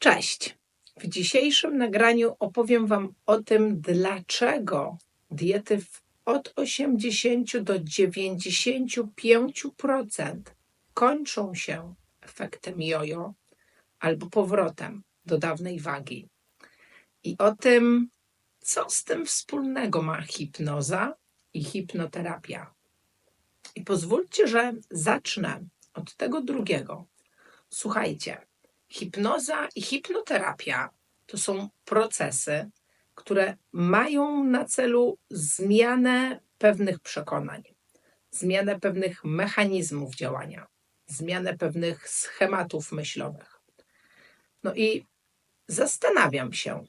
Cześć! W dzisiejszym nagraniu opowiem Wam o tym, dlaczego diety w- od 80 do 95% kończą się efektem jojo albo powrotem do dawnej wagi. I o tym, co z tym wspólnego ma hipnoza i hipnoterapia. I pozwólcie, że zacznę od tego drugiego. Słuchajcie, hipnoza i hipnoterapia to są procesy, które mają na celu zmianę pewnych przekonań, zmianę pewnych mechanizmów działania, zmianę pewnych schematów myślowych. No i zastanawiam się,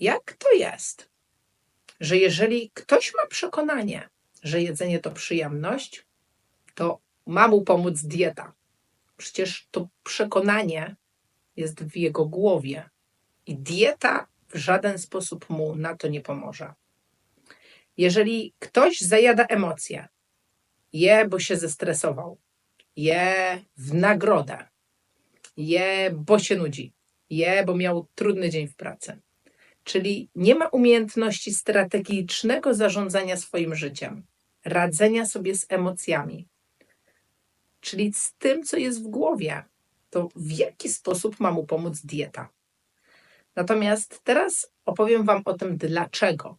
jak to jest, że jeżeli ktoś ma przekonanie, że jedzenie to przyjemność, to ma mu pomóc dieta. Przecież to przekonanie jest w jego głowie i dieta w żaden sposób mu na to nie pomoże. Jeżeli ktoś zajada emocje, je, bo się zestresował, je w nagrodę, je, bo się nudzi, je, bo miał trudny dzień w pracy, czyli nie ma umiejętności strategicznego zarządzania swoim życiem, radzenia sobie z emocjami, czyli z tym, co jest w głowie, to w jaki sposób ma mu pomóc dieta. Natomiast teraz opowiem Wam o tym, dlaczego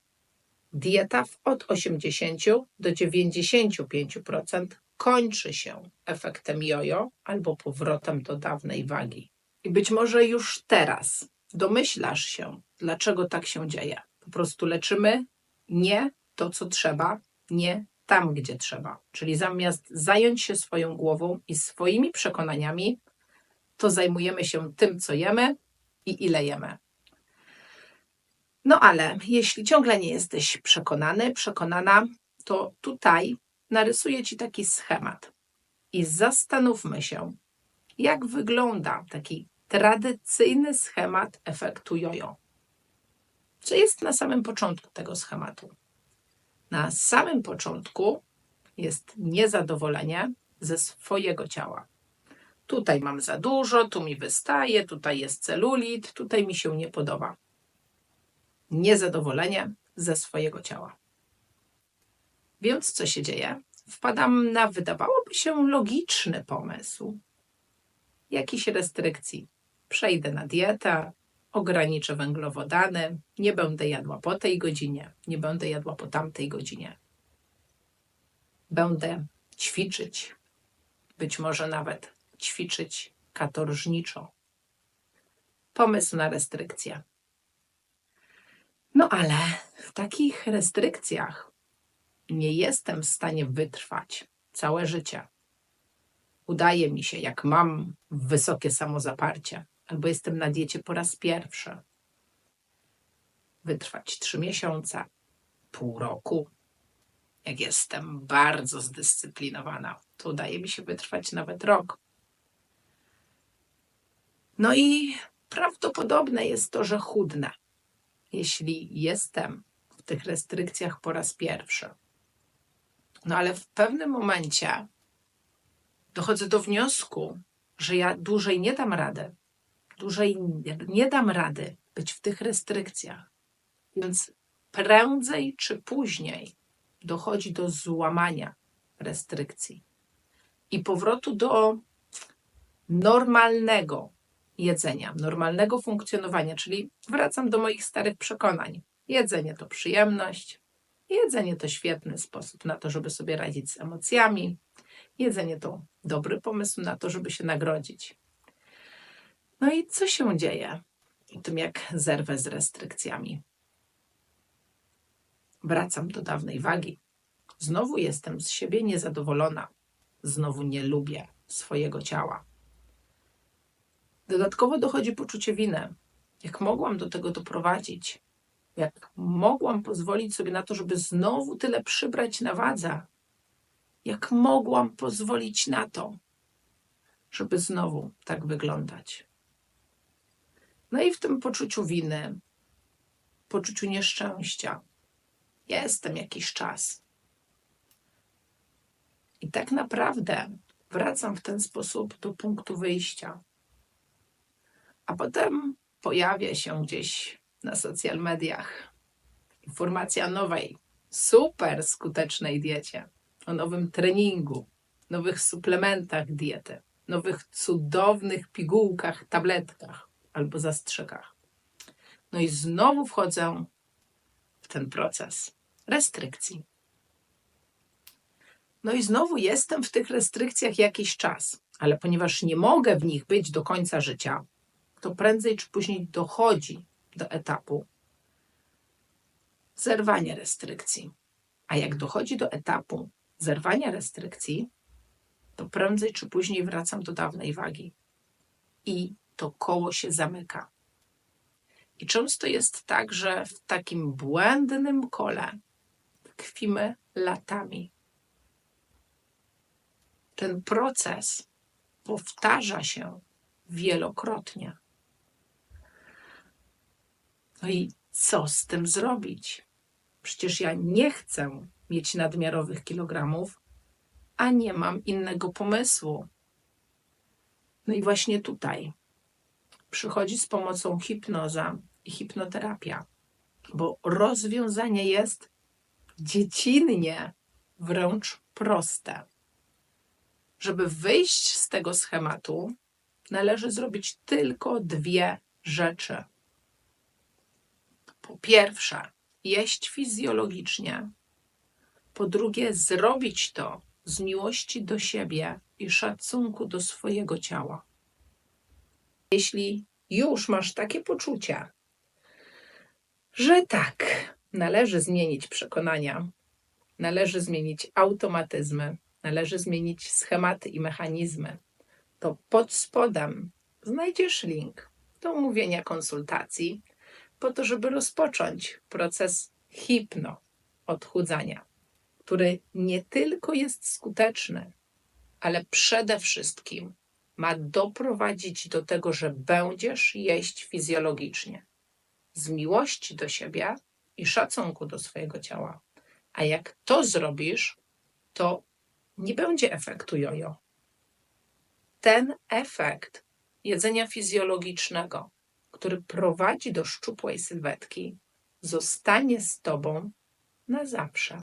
dieta w od 80 do 95% kończy się efektem jojo albo powrotem do dawnej wagi. I być może już teraz domyślasz się, dlaczego tak się dzieje. Po prostu leczymy nie to, co trzeba, nie tam, gdzie trzeba. Czyli zamiast zająć się swoją głową i swoimi przekonaniami, to zajmujemy się tym, co jemy i ile jemy. No ale jeśli ciągle nie jesteś przekonany, przekonana, to tutaj narysuję Ci taki schemat i zastanówmy się, jak wygląda taki tradycyjny schemat efektu jojo. Co jest na samym początku tego schematu? Na samym początku jest niezadowolenie ze swojego ciała. Tutaj mam za dużo, tu mi wystaje, tutaj jest celulit, tutaj mi się nie podoba. Niezadowolenie ze swojego ciała. Więc co się dzieje? Wpadam na, wydawałoby się, logiczny pomysł. Jakiś restrykcji. Przejdę na dietę, ograniczę węglowodany, nie będę jadła po tej godzinie, nie będę jadła po tamtej godzinie. Będę ćwiczyć, być może nawet ćwiczyć katorżniczo. Pomysł na restrykcje. No ale w takich restrykcjach nie jestem w stanie wytrwać całe życie. Udaje mi się, jak mam wysokie samozaparcie, albo jestem na diecie po raz pierwszy, wytrwać trzy miesiące, pół roku. Jak jestem bardzo zdyscyplinowana, to udaje mi się wytrwać nawet rok. No i prawdopodobne jest to, że chudnę, jeśli jestem w tych restrykcjach po raz pierwszy. No ale w pewnym momencie dochodzę do wniosku, że ja dłużej nie dam rady. Dłużej nie- dam rady być w tych restrykcjach. Więc prędzej czy później dochodzi do złamania restrykcji i powrotu do normalnego jedzenia, normalnego funkcjonowania, czyli wracam do moich starych przekonań. Jedzenie to przyjemność, jedzenie to świetny sposób na to, żeby sobie radzić z emocjami, jedzenie to dobry pomysł na to, żeby się nagrodzić. No i co się dzieje po tym, jak zerwę z restrykcjami? Wracam do dawnej wagi. Znowu jestem z siebie niezadowolona. Znowu nie lubię swojego ciała. Dodatkowo dochodzi poczucie winy. Jak mogłam do tego doprowadzić? Jak mogłam pozwolić sobie na to, żeby znowu tyle przybrać na wadze? Jak mogłam pozwolić na to, żeby znowu tak wyglądać? No i w tym poczuciu winy, poczuciu nieszczęścia, jestem jakiś czas. I tak naprawdę wracam w ten sposób do punktu wyjścia. A potem pojawia się gdzieś na social mediach informacja o nowej, super skutecznej diecie, o nowym treningu, nowych suplementach diety, nowych cudownych pigułkach, tabletkach albo zastrzykach. No i znowu wchodzę w ten proces restrykcji. No i znowu jestem w tych restrykcjach jakiś czas, ale ponieważ nie mogę w nich być do końca życia, to prędzej czy później dochodzi do etapu zerwania restrykcji. A jak dochodzi do etapu zerwania restrykcji, to prędzej czy później wracam do dawnej wagi. I to koło się zamyka. I często jest tak, że w takim błędnym kole tkwimy latami. Ten proces powtarza się wielokrotnie. No i co z tym zrobić? Przecież ja nie chcę mieć nadmiarowych kilogramów, a nie mam innego pomysłu. No i właśnie tutaj przychodzi z pomocą hipnoza i hipnoterapia, bo rozwiązanie jest dziecinnie wręcz proste. Żeby wyjść z tego schematu, należy zrobić tylko dwie rzeczy. Po pierwsze, jeść fizjologicznie. Po drugie, zrobić to z miłości do siebie i szacunku do swojego ciała. Jeśli już masz takie poczucie, że tak, należy zmienić przekonania, należy zmienić automatyzmy, należy zmienić schematy i mechanizmy, to pod spodem znajdziesz link do umówienia konsultacji, po to, żeby rozpocząć proces hipno odchudzania, który nie tylko jest skuteczny, ale przede wszystkim ma doprowadzić do tego, że będziesz jeść fizjologicznie, z miłości do siebie i szacunku do swojego ciała. A jak to zrobisz, to nie będzie efektu jojo. Ten efekt jedzenia fizjologicznego, który prowadzi do szczupłej sylwetki, zostanie z tobą na zawsze.